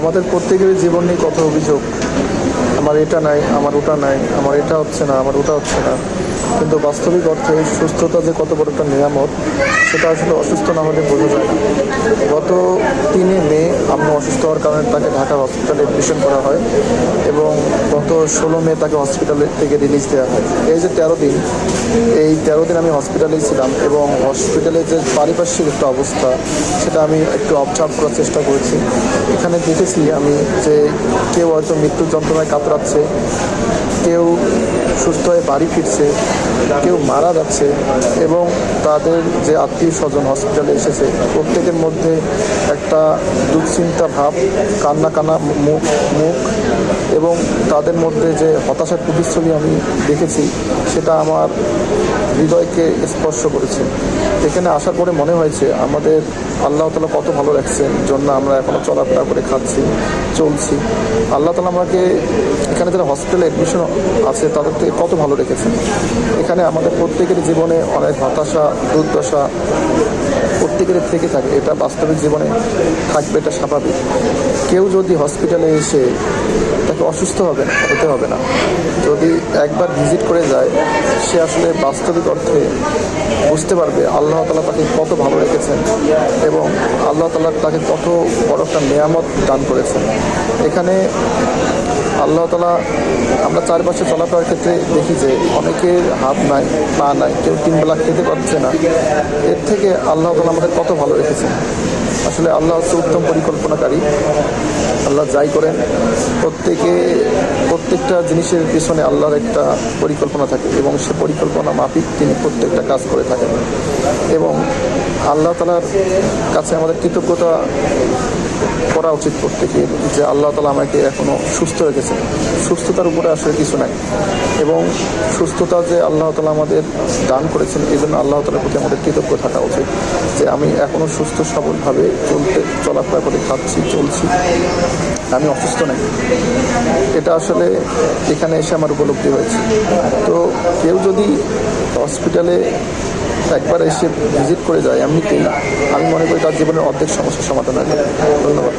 আমাদের প্রত্যেকের জীবন নিয়ে কত অভিযোগ। আমার এটা নাই, আমার ওটা নাই, আমার এটা হচ্ছে না, আমার ওটা হচ্ছে না। কিন্তু বাস্তবিক অর্থে সুস্থতা যে কত বড় একটা নিরামত সেটা আসলে অসুস্থ না হলে বোঝা যায় গত তিনে মে আম্মু অসুস্থ হওয়ার কারণে তাকে ঢাকা হসপিটালে এডমিশন করা হয় এবং গত ষোলো মে তাকে হসপিটালে থেকে রিলিজ দেওয়া হয়। এই যে তেরো দিন, এই তেরো দিন আমি হসপিটালেই ছিলাম এবং হসপিটালে যে পারিপার্শ্বিক একটা অবস্থা, সেটা আমি একটু অবজার্ভ করার চেষ্টা করেছি। এখানে দেখেছি আমি যে কেউ হয়তো মৃত্যুর যন্ত্রণায় কাতরাচ্ছে, কেউ সুস্থ হয়ে বাড়ি ফিরছে, কেউ মারা যাচ্ছে এবং তাদের যে আত্মীয় স্বজন হসপিটালে এসেছে, প্রত্যেকের মধ্যে একটা দুশ্চিন্তা ভাব, কান্না কান্না মুখ মুখ এবং তাদের মধ্যে যে হতাশার প্রতিচ্ছবি আমি দেখেছি, সেটা আমার হৃদয়কে স্পর্শ করেছে। এখানে আসার পরে মনে হয়েছে, আমাদের আল্লাহ তালা কত ভালো রাখছেন জন্য আমরা এখনও চলাফেরা করে খাচ্ছি, চলছি। আল্লাহ তালা আমাকে এখানে যারা হসপিটালে অ্যাডমিশন আছে তাদের থেকে কত ভালো রেখেছেন। এখানে আমাদের প্রত্যেকের জীবনে অনেক হতাশা, দুর্দশা প্রত্যেকের থেকে থাকে, এটা বাস্তবিক জীবনে থাকবে, এটা স্বাভাবিক। কেউ যদি হসপিটালে এসে তাকে অসুস্থ হবে, হতে হবে না। যদি একবার ভিজিট করে যায়, সে আসলে বাস্তবিক অর্থে বুঝতে পারবে আল্লাহ তালা তাকে কত ভালো রেখেছেন এবং আল্লাহ তালা তাকে কত বড় একটা নিয়ামত দান করেছেন। এখানে আল্লাহ তালা আমরা চারপাশে চলাফেরার ক্ষেত্রে দেখি যে অনেকের হাত নাই, পা নাই, কেউ তিনবেলা খেতে পারছে না। এর থেকে আল্লাহ তালা আমাদের কত ভালো রেখেছেন। আসলে আল্লাহ হচ্ছে উত্তম পরিকল্পনাকারী। আল্লাহ যাই করেন, প্রত্যেকে, প্রত্যেকটা জিনিসের পিছনে আল্লাহর একটা পরিকল্পনা থাকে এবং সে পরিকল্পনা মাফিক তিনি প্রত্যেকটা কাজ করে থাকেন। এবং আল্লাহ তালার কাছে আমাদের কৃতজ্ঞতা করা উচিত প্রত্যেকে যে আল্লাহ তালা আমাকে এখনও সুস্থ রেখেছেন। সুস্থতার উপরে আসলে কিছু নাই। এবং সুস্থতা যে আল্লাহ তালা আমাদের দান করেছেন, এই জন্য আল্লাহ তালার প্রতি আমাদের কৃতজ্ঞ থাকা উচিত যে আমি এখনও সুস্থ, সবলভাবে চলতে, চলাফেরা করে খাচ্ছি, চলছি। আমি অসুস্থ নাই। এটা আসলে এখানে এসে আমার উপলব্ধি হয়েছে। কেউ যদি হসপিটালে একবার এসে ভিজিট করে যায়, এমনিতেই আমি মনে করি তার জীবনের অর্ধেক সমস্যার সমাধান যাবে ধন্যবাদ।